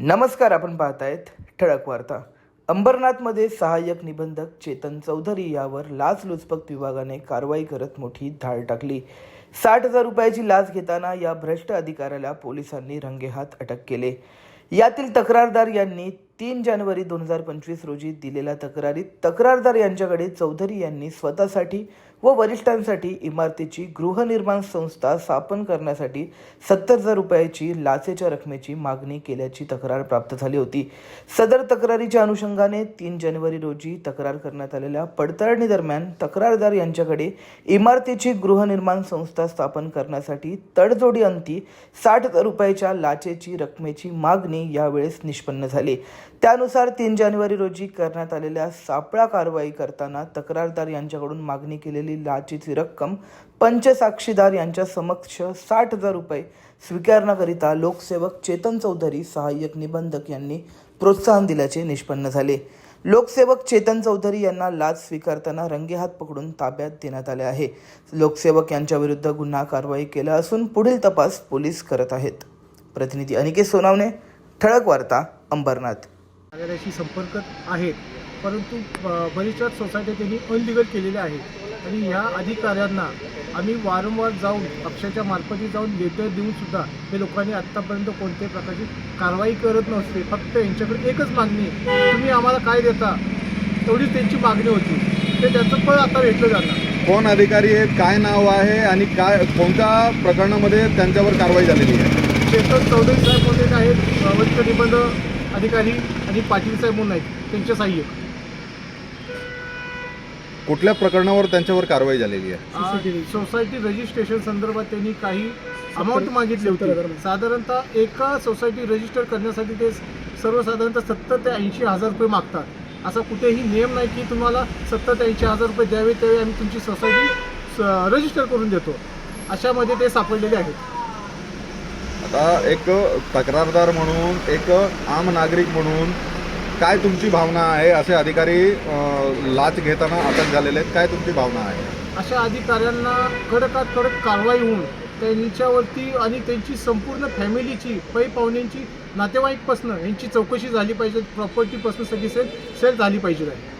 नमस्कार आपण पाहतायत ठळक वार्ता. अंबरनाथमध्ये सहाय्यक निबंधक चेतन चौधरी यावर लाचलुचपत विभागाने कारवाई करत मोठी धाड टाकली. साठ हजार रुपयाची लाच घेताना या भ्रष्ट अधिकाऱ्याला पोलिसांनी रंगेहात अटक केले. यातील तक्रारदार यांनी तीन जानेवारी दोन हजार पंचवीस रोजी दिलेल्या तक्रारीत तक्रारदार यांच्याकडे चौधरी यांनी स्वतःसाठी व वरिष्ठांसाठी इमारतीची गृहनिर्माण संस्था स्थापन करण्यासाठी सत्तर हजार रुपयाची लाचेच्या रकमेची मागणी केल्याची तक्रार प्राप्त झाली होती. सदर तक्रारीच्या अनुषंगाने तीन जानेवारी रोजी तक्रार करण्यात आलेल्या पडताळणी दरम्यान तक्रारदार यांच्याकडे इमारतीची गृहनिर्माण संस्था स्थापन करण्यासाठी तडजोडी अंती साठ हजार रुपयाच्या लाचेची रकमेची मागणी यावेळेस निष्पन्न झाली. त्यानुसार तीन जानेवारी रोजी करण्यात आलेल्या सापळा कारवाई करताना तक्रारदार यांच्याकडून मागणी केलेली लाचेची रक्कम पंचसाक्षीदार यांच्या समक्ष साठ हजार रुपये. स्वीकारण्याकरिता लोकसेवक चेतन चौधरी सहाय्यक निबंधक यांनी प्रोत्साहन दिल्याचे निष्पन्न झाले. लोकसेवक चेतन चौधरी यांना लाच स्वीकारताना रंगेहात पकडून ताब्यात देण्यात आले आहे. लोकसेवक यांच्याविरुद्ध गुन्हा कारवाई केला असून पुढील तपास पोलीस करत आहेत. प्रतिनिधी अनिकेत सोनावणे ठळक वार्ता अंबरनाथ. संपर्क आहेत. परंतु ब- बरीचशा सोसायट्या त्यांनी अनलिगल केलेल्या आहेत आणि ह्या अधिकाऱ्यांना आम्ही वारंवार जाऊन पक्षाच्या मार्फती जाऊन लेटर देऊन सुद्धा हे लोकांनी आत्तापर्यंत कोणत्याही प्रकारची कारवाई करत नसते फक्त यांच्याकडे एकच मागणी तुम्ही आम्हाला काय देता? तेवढीच त्यांची मागणी होती. ते त्याचं फळ आता भेटलं जातं. कोण अधिकारी आहेत काय नाव आहे आणि काय कोणत्या प्रकरणामध्ये त्यांच्यावर कारवाई झालेली आहे? चेतन चौधरी साहेब म्हणून आहेत वरिष्ठ निबंध अधिकारी आणि पाटील साहेब म्हणून आहेत. त्यांचे सहाय्यक. कुठल्या प्रकरणावर त्यांच्यावर कारवाई झालेली आहे? सोसायटी रजिस्ट्रेशन संदर्भात त्यांनी काही अमाऊंट मागितली होती. साधारणतः एका सोसायटी रजिस्टर करण्यासाठी ते सर्वसाधारणतः सत्तर ते ऐंशी हजार रुपये मागतात. असा कुठेही नियम नाही की तुम्हाला सत्तर ते ऐंशी हजार रुपये द्यावे त्यावेळी आम्ही तुमची सोसायटी रजिस्टर करून देतो. अशामध्ये ते सापडलेले आहेत. आता एक तक्रारदार म्हणून एक आम नागरिक म्हणून काय तुमची भावना आहे असे अधिकारी लाच घेताना अटक झालेले आहेत? काय तुमची भावना आहे? अशा अधिकाऱ्यांना कडकात कडक कारवाई होऊन त्यांच्यावरती आणि त्यांची संपूर्ण फॅमिलीची पै पाहुण्यांची नातेवाईकपासनं यांची चौकशी झाली पाहिजे. प्रॉपर्टीपासून सगळी सेल सेल झाली पाहिजे. आहे